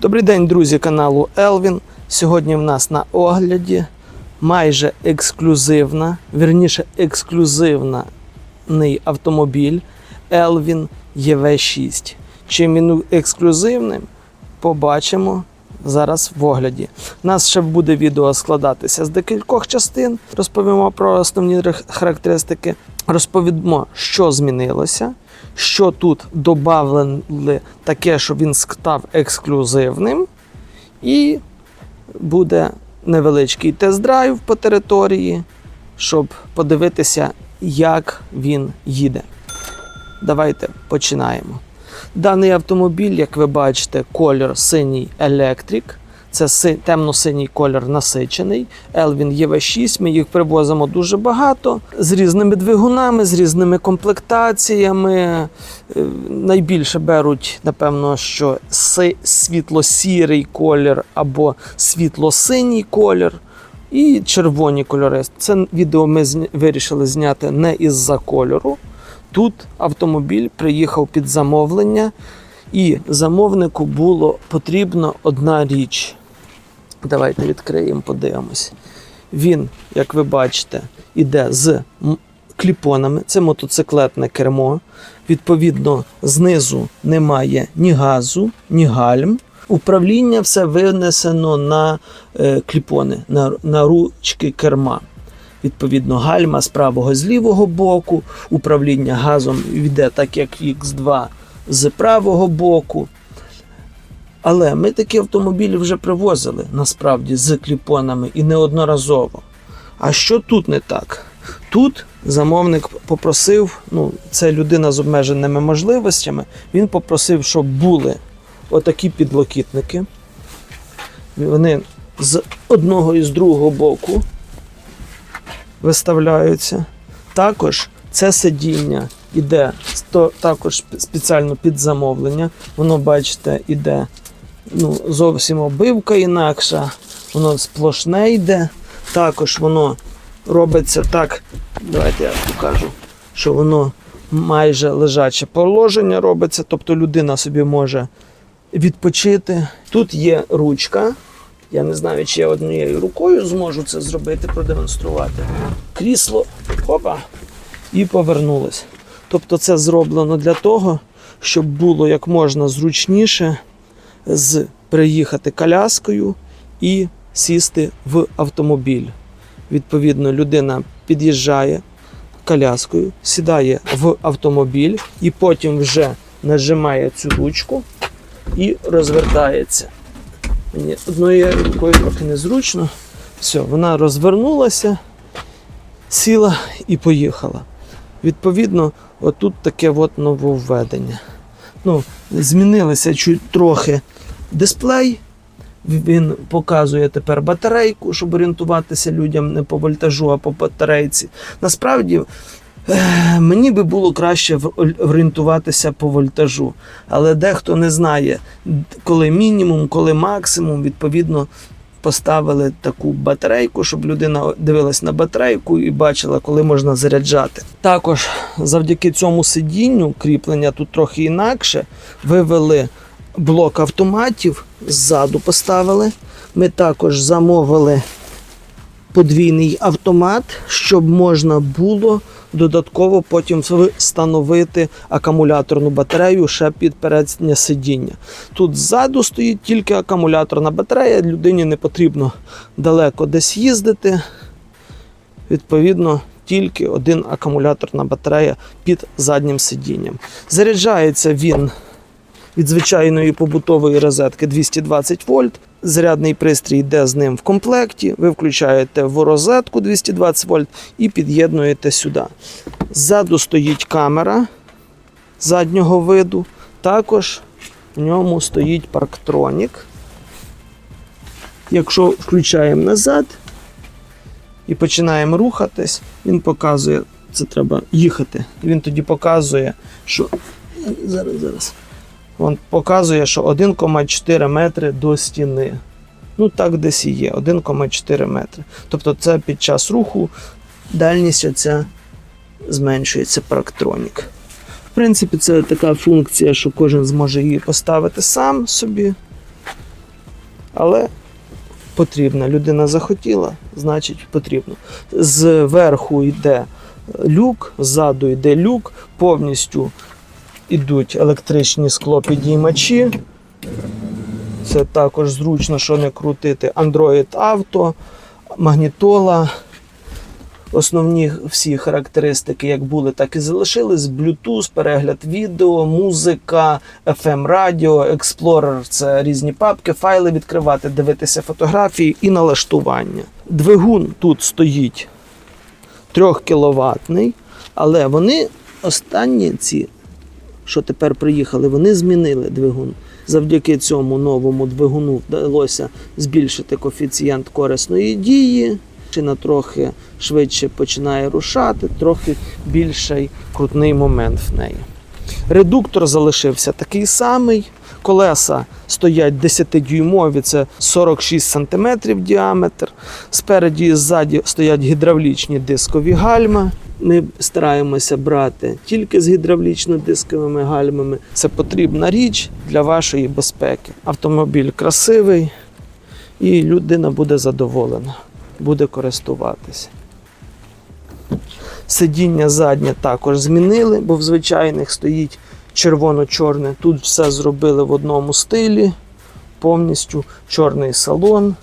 Добрий день, друзі каналу Елвін. Сьогодні в нас на огляді майже ексклюзивна, вірніше ексклюзивний автомобіль Elvin EV6. Чим він ексклюзивним, побачимо зараз в огляді. У нас ще буде відео складатися з декількох частин. Розповімо про основні характеристики, розповімо, що змінилося, що тут додали таке, що він став ексклюзивним, і буде невеличкий тест-драйв по території, щоб подивитися, як він їде. Давайте починаємо. Даний автомобіль, як ви бачите, колір синій електрик. Це си- темно-синій колір насичений. Elvin EV6. Ми їх привозимо дуже багато з різними двигунами, з різними комплектаціями. Е, Найбільше беруть, напевно, що світло-сірий колір або світло-синій колір. І червоні кольори. Це відео ми вирішили зняти не із-за кольору. Тут автомобіль приїхав під замовлення, і замовнику було потрібно одна річ. Давайте відкриємо, подивимось. Він, як ви бачите, іде з кліпонами. Це мотоциклетне кермо. Відповідно, знизу немає ні газу, ні гальм. Управління все винесено на е, кліпони, на, на ручки керма. Відповідно, гальма з правого з лівого боку, управління газом йде так, як X2 з правого боку. Але ми такі автомобілі вже привозили насправді з кліпонами і неодноразово. А що тут не так? Тут замовник попросив, ну, це людина з обмеженими можливостями, він попросив, щоб були отакі підлокітники. Вони з одного і з другого боку виставляються. Також це сидіння іде також спеціально під замовлення. Воно, бачите, іде ну, зовсім обивка інакша, воно сплошне йде. Також воно робиться так. Давайте я покажу, що воно майже лежаче положення робиться, тобто людина собі може відпочити. Тут є ручка. Я не знаю, чи я однією рукою зможу це зробити, продемонструвати. Крісло, опа, і повернулось. Тобто це зроблено для того, щоб було як можна зручніше з приїхати коляскою і сісти в автомобіль. Відповідно, людина під'їжджає коляскою, сідає в автомобіль і потім вже нажимає цю ручку і розвертається. Мені однією рукою трохи незручно. Все, вона розвернулася, сіла і поїхала. Відповідно, отут таке от нововведення. Ну, змінилися чуть трохи дисплей. Він показує тепер батарейку, щоб орієнтуватися людям не по вольтажу, а по батарейці. Насправді, мені би було краще орієнтуватися по вольтажу. Але дехто не знає, коли мінімум, коли максимум, відповідно, поставили таку батарейку, щоб людина дивилась на батарейку і бачила, коли можна заряджати. Також завдяки цьому сидінню кріплення тут трохи інакше. Вивели блок автоматів, ззаду поставили. Ми також замовили подвійний автомат, щоб можна було додатково потім встановити акумуляторну батарею ще під переднє сидіння. Тут ззаду стоїть тільки акумуляторна батарея, людині не потрібно далеко десь їздити. Відповідно, тільки один акумуляторна батарея під заднім сидінням. Заряджається він від звичайної побутової розетки 220 вольт. Зарядний пристрій йде з ним в комплекті. Ви включаєте в розетку 220 вольт і під'єднуєте сюди. Ззаду стоїть камера заднього виду. Також в ньому стоїть парктронік. Якщо включаємо назад і починаємо рухатись, він показує, це треба їхати. Він тоді показує, що зараз, зараз. Він показує, що 1,4 метри до стіни. Ну так десь і є, 1,4 метри. Тобто це під час руху дальність оця зменшується парктронік. В принципі, це така функція, що кожен зможе її поставити сам собі. Але потрібна. Людина захотіла, значить потрібно. Зверху йде люк, ззаду йде люк, повністю йдуть електричні склопідіймачі. Це також зручно, що не крутити. Android Auto, магнітола. Основні всі характеристики, як були, так і залишились. Bluetooth, перегляд відео, музика, FM радіо, Explorer це різні папки, файли відкривати, дивитися фотографії і налаштування. Двигун тут стоїть 3 кВт, але вони останні ці, що тепер приїхали, вони змінили двигун. Завдяки цьому новому двигуну вдалося збільшити коефіцієнт корисної дії. Машина трохи швидше починає рушати, трохи більший крутний момент в неї. Редуктор залишився такий самий. Колеса стоять 10-дюймові, це 46 см діаметр. Спереді і ззаді стоять гідравлічні дискові гальма. Ми стараємося брати тільки з гідравлічно-дисковими гальмами. Це потрібна річ для вашої безпеки. Автомобіль красивий і людина буде задоволена, буде користуватися. Сидіння заднє також змінили, бо в звичайних стоїть червоно-чорне. Тут все зробили в одному стилі, повністю чорний салон.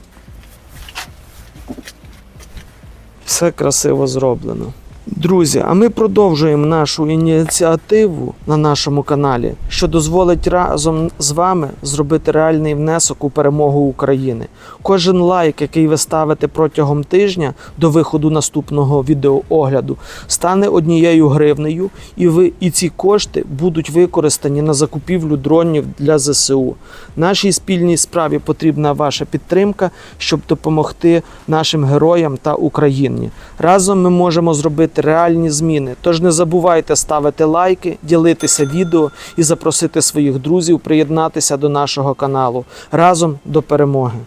Все красиво зроблено. Друзі, а ми продовжуємо нашу ініціативу на нашому каналі, що дозволить разом з вами зробити реальний внесок у перемогу України. Кожен лайк, який ви ставите протягом тижня до виходу наступного відеоогляду, стане однією гривнею, і ви і ці кошти будуть використані на закупівлю дронів для ЗСУ. Нашій спільній справі потрібна ваша підтримка, щоб допомогти нашим героям та Україні. Разом ми можемо зробити реальні зміни. Тож не забувайте ставити лайки, ділитися відео і запросити своїх друзів приєднатися до нашого каналу разом до перемоги.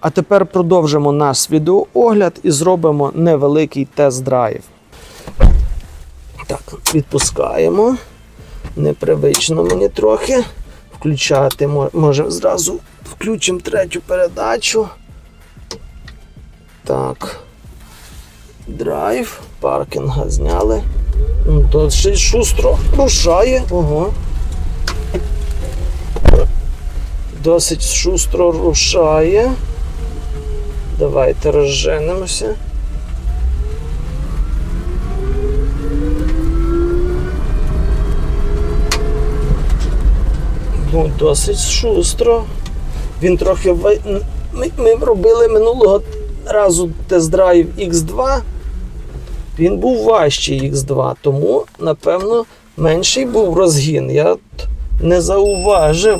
А тепер продовжимо наш відеоогляд і зробимо невеликий тест-драйв. Так, відпускаємо. Непривично мені трохи. Включати мо- може зразу включимо третю передачу. Так. Драйв, паркінга зняли. Ну, То ще шустро рушає. Ого. Досить шустро рушає. Давайте розженемося. Ну, досить шустро. Він трохи ми, ми робили минулого разу тест-драйв X2. Він був важчий X2, тому, напевно, менший був розгін. Я не зауважив.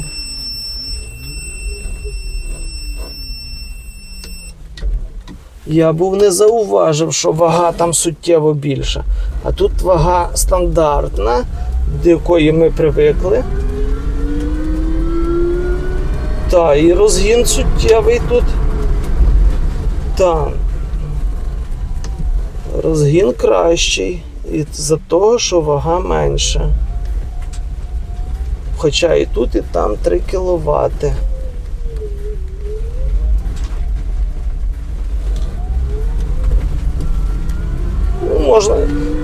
Я був не зауважив, що вага там суттєво більша. А тут вага стандартна, до якої ми привикли. Та, і розгін суттєвий тут. Та. Розгін кращий. І за того, що вага менша. Хоча і тут, і там 3 кВт. Ну, можна.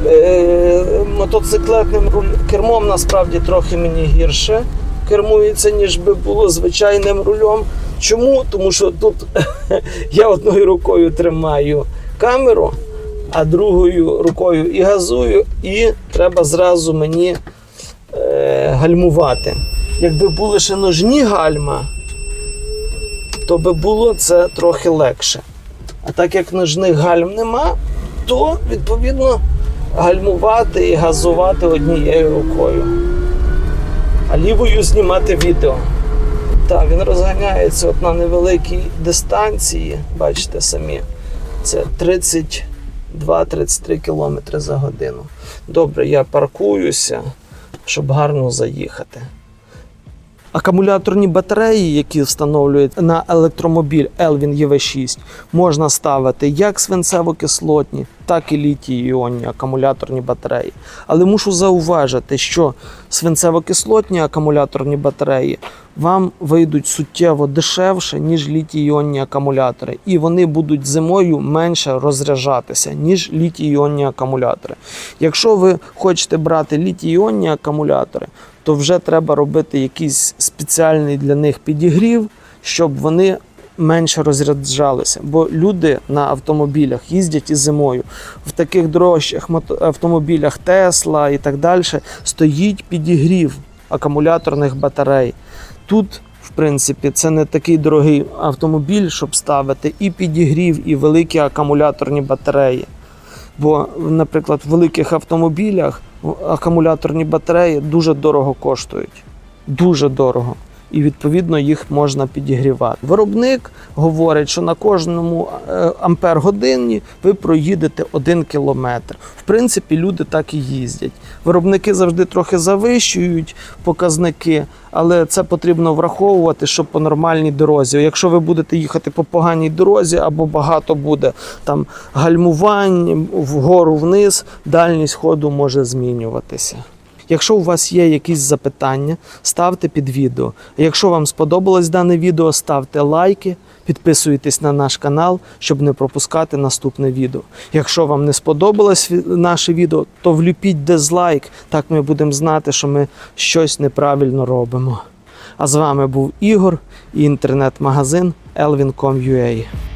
Е, мотоциклетним кермом насправді трохи мені гірше кермується, ніж би було звичайним рулем. Чому? Тому що тут я одною рукою тримаю камеру, а другою рукою і газую, і треба зразу мені е, гальмувати. Якби були ще ножні гальма, то би було це трохи легше. А так як ножних гальм нема, то відповідно гальмувати і газувати однією рукою. А лівою знімати відео. Так, він розганяється от на невеликій дистанції, бачите самі. Це 32-33 км за годину. Добре, я паркуюся, щоб гарно заїхати. Акумуляторні батареї, які встановлюють на електромобіль Elvin EV6, можна ставити як свинцево-кислотні, так і літій-іонні акумуляторні батареї. Але мушу зауважити, що свинцево-кислотні акумуляторні батареї вам вийдуть суттєво дешевше, ніж літій-іонні акумулятори, і вони будуть зимою менше розряджатися, ніж літій-іонні акумулятори. Якщо ви хочете брати літій-іонні акумулятори, то вже треба робити якийсь спеціальний для них підігрів, щоб вони менше розряджалися. Бо люди на автомобілях їздять і зимою. В таких дорожчих автомобілях Тесла і так далі стоїть підігрів акумуляторних батарей. Тут, в принципі, це не такий дорогий автомобіль, щоб ставити і підігрів, і великі акумуляторні батареї. Бо, наприклад, в великих автомобілях акумуляторні батареї дуже дорого коштують. Дуже дорого. І відповідно їх можна підігрівати. Виробник говорить, що на кожному е, ампер годині ви проїдете один кілометр. В принципі, люди так і їздять. Виробники завжди трохи завищують показники, але це потрібно враховувати, щоб по нормальній дорозі. Якщо ви будете їхати по поганій дорозі або багато буде там гальмувань вгору вниз, дальність ходу може змінюватися. Якщо у вас є якісь запитання, ставте під відео. Якщо вам сподобалось дане відео, ставте лайки, підписуйтесь на наш канал, щоб не пропускати наступне відео. Якщо вам не сподобалось наше відео, то влюпіть дизлайк. Так ми будемо знати, що ми щось неправильно робимо. А з вами був Ігор і інтернет-магазин elvin.com.ua.